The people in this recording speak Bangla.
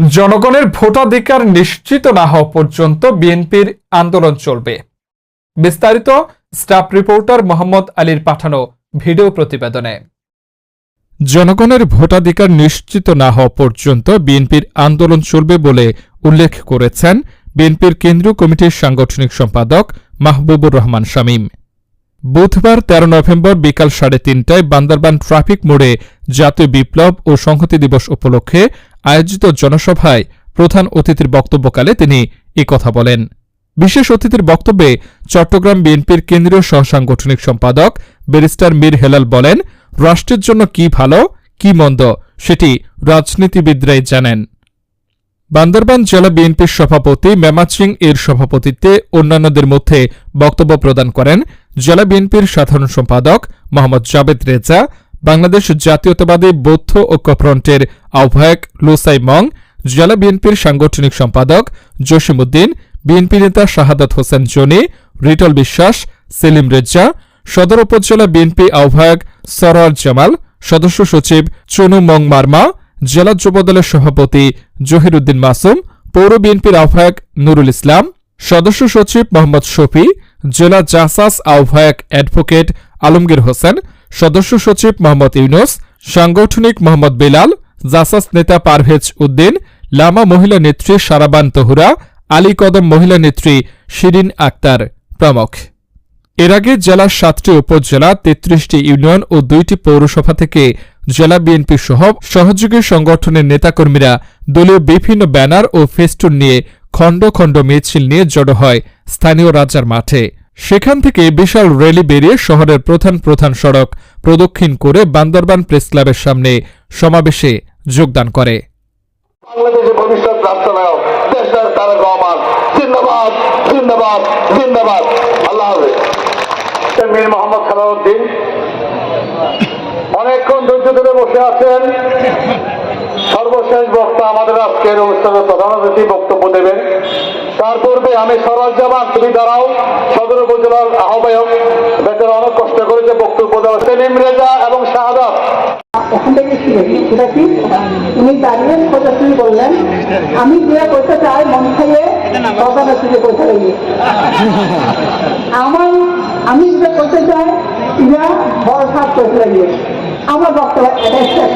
জনগণের ভোটাধিকার নিশ্চিত না হওয়া পর্যন্ত বিএনপির আন্দোলন চলবে। বিস্তারিত স্টাফ রিপোর্টার মোহাম্মদ আলীর পাঠানো ভিডিও প্রতিবেদনে। জনগণের ভোটাধিকার নিশ্চিত না হওয়া পর্যন্ত বিএনপির আন্দোলন চলবে বলে উল্লেখ করেছেন বিএনপির কেন্দ্রীয় কমিটির সাংগঠনিক সম্পাদক মাহবুবুর রহমান শামীম। বুধবার তেরো নভেম্বর বিকাল সাড়ে তিনটায় বান্দরবান ট্রাফিক মোড়ে জাতীয় বিপ্লব ও সংহতি দিবস উপলক্ষে আয়োজিত জনসভায় প্রধান অতিথির বক্তব্যকালে তিনি কথা বলেন। বিশেষ অতিথির বক্তব্যে চট্টগ্রাম বিএনপির কেন্দ্রীয় সহসাংগঠনিক সম্পাদক ব্যারিস্টার মীর হেলাল বলেন, রাষ্ট্রের জন্য কি ভালো, কি মন্দ, সেটি রাজনীতিবিদরাই জানেন। বান্দরবান জেলা বিএনপির সভাপতি মেমাচিং এর সভাপতিত্বে অন্যান্যদের মধ্যে বক্তব্য প্রদান করেন জেলা বিএনপির সাধারণ সম্পাদক মোহাম্মদ জাবেদ রেজা, বাংলাদেশ জাতীয়তাবাদী বৌদ্ধ ঐক্যফ্রন্টের আহ্বায়ক লুসাই মং, জেলা বিএনপির সাংগঠনিক সম্পাদক জসিমউদ্দিন, বিএনপি নেতা শাহাদাত হোসেন জনি, রিটল বিশ্বাস, সেলিম রেজ্জা সদর উপজেলা বিএনপি আহ্বায়ক সরোয়ার জামাল, সদস্য সচিব চনু মং মার্মা জেলা যুবদলের সভাপতি জহিরুদ্দিন মাসুম, পৌর বিএনপির আহ্বায়ক নুরুল ইসলাম, সদস্য সচিব মোহাম্মদ শফি, জেলা জাসাস আহ্বায়ক অ্যাডভোকেট আলমগীর হোসেন, সদস্য সচিব মোহাম্মদ ইউনুস, সাংগঠনিক মোহাম্মদ বেলাল, জাসাস নেতা পারভেজ উদ্দিন, লামা মহিলা নেত্রী সারাবান তহুরা, আলী কদম মহিলা নেত্রী শিরিন আক্তার প্রমুখ। এর আগে জেলার সাতটি উপজেলা, তেত্রিশটি ইউনিয়ন ও দুইটি পৌরসভা থেকে জেলা বিএনপি সহ সহযোগী সংগঠনের নেতাকর্মীরা দলীয় বিভিন্ন ব্যানার ও ফেস্টুন নিয়ে খণ্ড খণ্ড মিছিল নিয়ে জড়ো হয় স্থানীয় রাজার মাঠে। সেখান থেকে বিশাল র্যালি বেরিয়ে শহরের প্রধান প্রধান সড়ক প্রদক্ষিণ করে বান্দরবান প্রেস ক্লাবের সামনে সমাবেশে যোগদান করে। বাংলাদেশের ভবিষ্যৎ রাষ্ট্রনায়ক দেশটার তারেক রহমান জিন্দাবাদ জিন্দাবাদ জিন্দাবাদ। আল্লাহ হাফেজ। মীর মোহাম্মদ সালাউদ্দিন অনেকক্ষণ ধৈর্য ধরে বসে আছেন। সর্বশেষ বক্তা আমাদের আজকের অনুষ্ঠানের প্রধান অতিথি বক্তব্য দেবেন। তার পূর্বে আমি সরাজ জামান তুমি দাঁড়াও। সদর উপজেলার আহ্বায়ক বেচারা অনেক কষ্ট করেছে বক্তব্য দেওয়া সেলিম রেজা এবং শাহাদাত। আমি করতে লাগিয়ে আমার আমি যেটা করতে চাই এরা ভরসা করতে লাগিয়ে আমার বক্তব্য এটাই শেষ।